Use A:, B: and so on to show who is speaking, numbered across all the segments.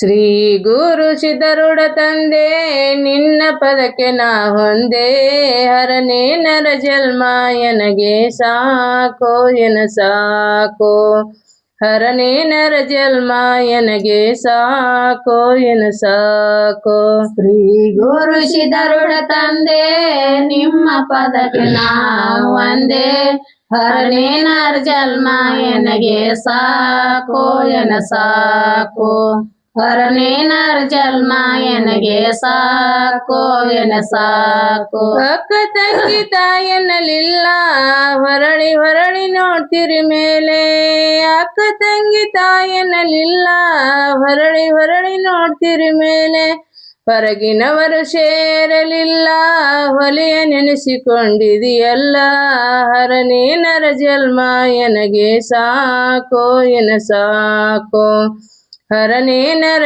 A: ಶ್ರೀ ಗುರು ಸಿದ್ಧರುಡ ತಂದೆ, ನಿನ್ನ ಪದಕ್ಕೆ ನಾ ಹೊಂದೆ. ಹರನೇ ನರ ಜನ್ಮ, ಎನಗೆ ಸಾಕೋ, ಎನ ಸಾಕೋ. ಹರನೇ ನರ ಜನ್ಮ ಸಾಕೋ, ಎನ ಸಾಕೋ.
B: ಶ್ರೀ ಗುರು ಸಿದ್ಧರುಡ ತಂದೆ, ನಿಮ್ಮ ಪದಕ್ಕೆ ನಾ ಒಂದೇ ಹರನೇನರ್ ಜನ್ಮ, ಎನಗೆ ಸಾಕೋ, ಎನ ಸಾಕು. ಹರನೇನರ್ ಜನ್ಮ ಎನಗೆ ಸಾಕೋ, ಎನ ಸಾಕು.
A: ಅಕ್ಕ ತಂಗಿ ತಾಯನಲಿಲ್ಲ ಹೊರಳಿ ಹೊರಳಿ ನೋಡ್ತಿರಿ ಮೇಲೆ. ಅಕ್ಕ ತಂಗಿ ತಾಯನಲಿಲ್ಲ ಹೊರಳಿ ಹೊರಳಿ ನೋಡ್ತಿರಿ ಮೇಲೆ. ಹೊರಗಿನವರು ಸೇರಲಿಲ್ಲ, ಹೊಲೆಯ ನೆನೆಸಿಕೊಂಡಿದೆಯಲ್ಲ. ಹರನೇ ನರ ಜನ್ಮ ಎನಗೆ ಸಾಕೋ, ಎನ ಸಾಕೋ. ಹರನೇ ನರ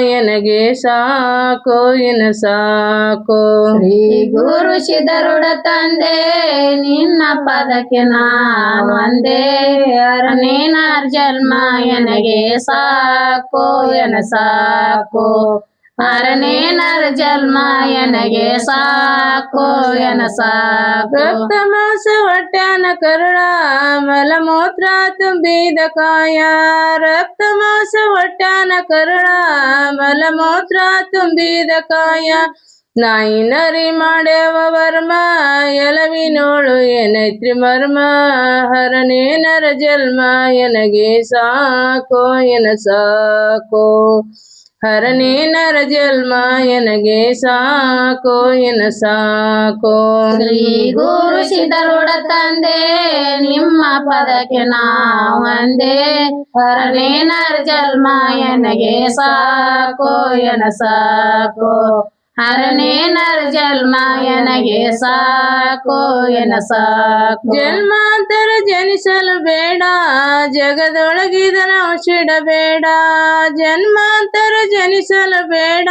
A: ಎನಗೆ ಸಾಕೋ ಎನ ಸಾಕೋ.
B: ಶ್ರೀ ಗುರು ಶಿಧರುಡ ತಂದೆ, ನಿನ್ನ ಪದಕ್ಕೆ ನಾ ಒಂದೇ. ಹರನೇನರ್ ಜಲ್ಮ ಎನಗೆ ಸಾಕೋ ಎನ ಸಾಕು. ಹರನೇನರ್ ಜನ್ಮ, ಎನಗೆ ಸಾಕೋ, ಎನ ಸಾಕು.
A: ಮಾಸ ಹೊಟ್ಟೆನ ಕರುಣ ಮಲಮೂತ್ರ ತುಂಬಿದ ಕಾಯ ರಕ್ತ ಮಾಸ ಹೊಟ್ಟೆನ ಕರುಣ ಮಲಮೂತ್ರ ತುಂಬಿದ ಕಾಯ ನಾಯಿ ನರಿ ಮಾಡ್ಯವ ವರ್ಮ ಎಲವಿನೋಳು ಏನೈತ್ರಿ ಮರ್ಮ. ಹರನೇ ನರ ಜನ್ಮ, ಎನಗೆ ಸಾಕೋ, ಎನ ಸಾಕೋ. ಹರನೇ ನರ ಜನ್ಮ ಎನಗೆ ಸಾಕೋ, ಎನ ಸಾಕೋ.
B: ಶ್ರೀ ಗುರು ಸಿದ್ಧರುಡ ತಂದೆ, ನಿಮ್ಮ ಪದಕ್ಕೆ ನಾವು ಹರನೇ ನರ ಜನ್ಮ ಎನಗೆ ಸಾಕೋ, ಎನ ಸಾಕು. ಹರನೇನರ್ ಜನ್ಮ ಎನಗೆ ಸಾಕೋ, ಎನ ಸಾಕು.
A: ಜನ್ಮಾಂತರ ಜನಿಸಲು ಬೇಡ, ಜಗದೊಳಗಿದನ ಔಷಿಡಬೇಡ ಜನ್ಮಾಂತರ ಜನಿಸಲು ಬೇಡ,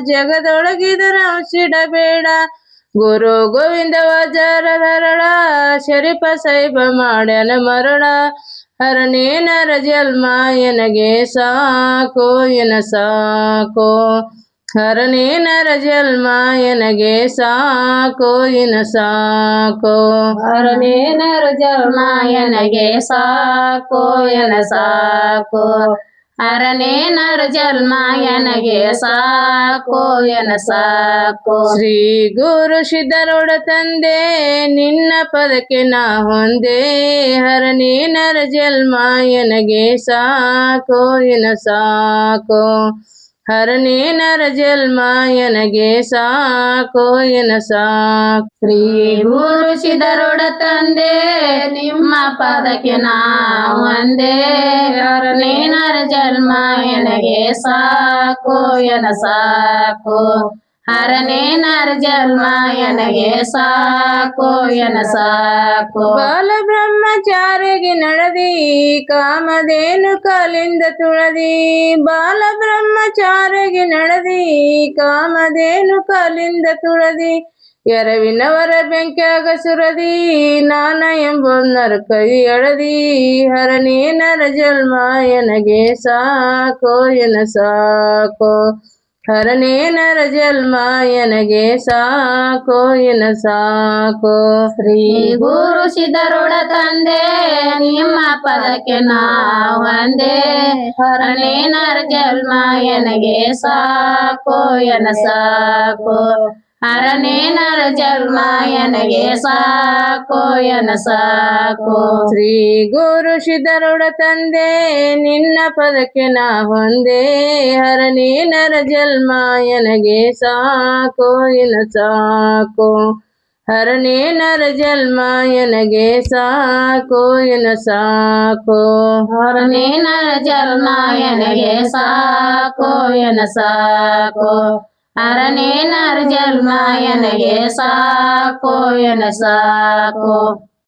A: ಜಗದೊಳಗಿದನ ಔಷಿಡಬೇಡ ಗುರು ಗೋವಿಂದ ವಜರಧರಳ ಶರೀಫ ಸೈಬ ಮಾಡ್ಯನ ಮರಳ. ಹರನೇ ನರ ಜನ್ಮ ಎನಗೆ ಸಾಕೋ, ಎನ ಸಾಕೋ. ಹರನೇ ನರ ಜನ್ಮ ಎನಗೆ ಸಾಕೋ ಇನ ಸಾಕೋ.
B: ಹರನೇನರ್ ಜನ್ಮ ಎನಗೆ ಸಾಕೋ ಎನ ಸಾಕು. ಹರನೇನರ್ ಜನ್ಮ ಎನಗೆ ಸಾಕೋ ಎನ ಸಾಕೋ.
A: ಶ್ರೀ ಗುರು ಸಿದ್ಧರುಡ ತಂದೆ ನಿನ್ನ ಪದಕ್ಕೆ ನಾ ಹೊಂದೆ. ಹರನೇ ನರ ಜನ್ಮ ಎನಗೆ ಸಾಕೋ ಎನ ಸಾಕೋ. ಹರನೇ ನರ ಜನ್ಮ ಎನಗೆ ಸಾಕೋ
B: ಶ್ರೀ ಗುರು ತಂದೆ, ನಿಮ್ಮ ಪದಕ್ಕೆ ನಾವು ಒಂದೇ ಹರನೇನರ ಜನ್ಮ ಎನಗೆ ಸಾಕು. ಎನ ನರ ಜನ್ಮ ಎನಗೆ ಸಾಕು, ಎನ ಸಾಕು.
A: ಬಾಲ ಬ್ರಹ್ಮಚಾರಿಗೆ ನಡೆದಿ ಕಾಮದೇನು ಕಾಲಿಂದ ತುಳದಿ. ಬಾಲ ಬ್ರಹ್ಮಚಾರಿಗೆ ನಡೆದಿ ಕಾಮದೇನು ಕಾಲಿಂದ ತುಳದಿ. ಎರವಿನವರ ಬೆಂಕಿಯಾಗ ಸುರದಿ, ನಾನ ಎಂಬೊಂದರ ಕೈ ಎಳದಿ ಹರನೇ ನರ ಜನ್ಮ ಎನಗೆ ಸಾಕೋ, ಎನ ಸಾಕೋ. ಹರನೇ ನರ ಜನ್ಮ ಎನಗೆ ಸಾಕೋ ಎನ ಸಾಕೋ.
B: ಶ್ರೀ ಗುರು ಸಿದ್ಧರುಡ ತಂದೆ, ನಿಮ್ಮ ಪದಕ್ಕೆ ನಾವು ಹರನೇ ನರ ಜನ್ಮ ಎನಗೆ ಸಾಕು ಎನ ಸಾಕು. ಹರನೇನರ ಜನ್ಮ ಎನಗೆ ಸಾಕೋ ಎನ ಸಾಕೋ.
A: ಶ್ರೀ ಗುರು ಸಿದ್ಧರುಡ ತಂದೆ ನಿನ್ನ ಪದಕ್ಕೆ ನಾ ಹೊಂದೆ. ಹರನೇ ನರ ಜನ್ಮ ಎನಗೆ ಸಾಕೋ ಎನ ಸಾಕೋ. ಹರನೇ ನರ ಜನ್ಮ ಎನಗೆ ಸಾಕೋ ಎನ ಸಾಕೋ.
B: ಹರನೇನರ ಜನ್ಮ ಎನಗೆ ಸಾಕೋ ಎನ ಸಾಕು. ಹರನೇನರ ಜನ್ಮ ಎನಗೆ ಸಾಕು ಎನ ಸಾಕು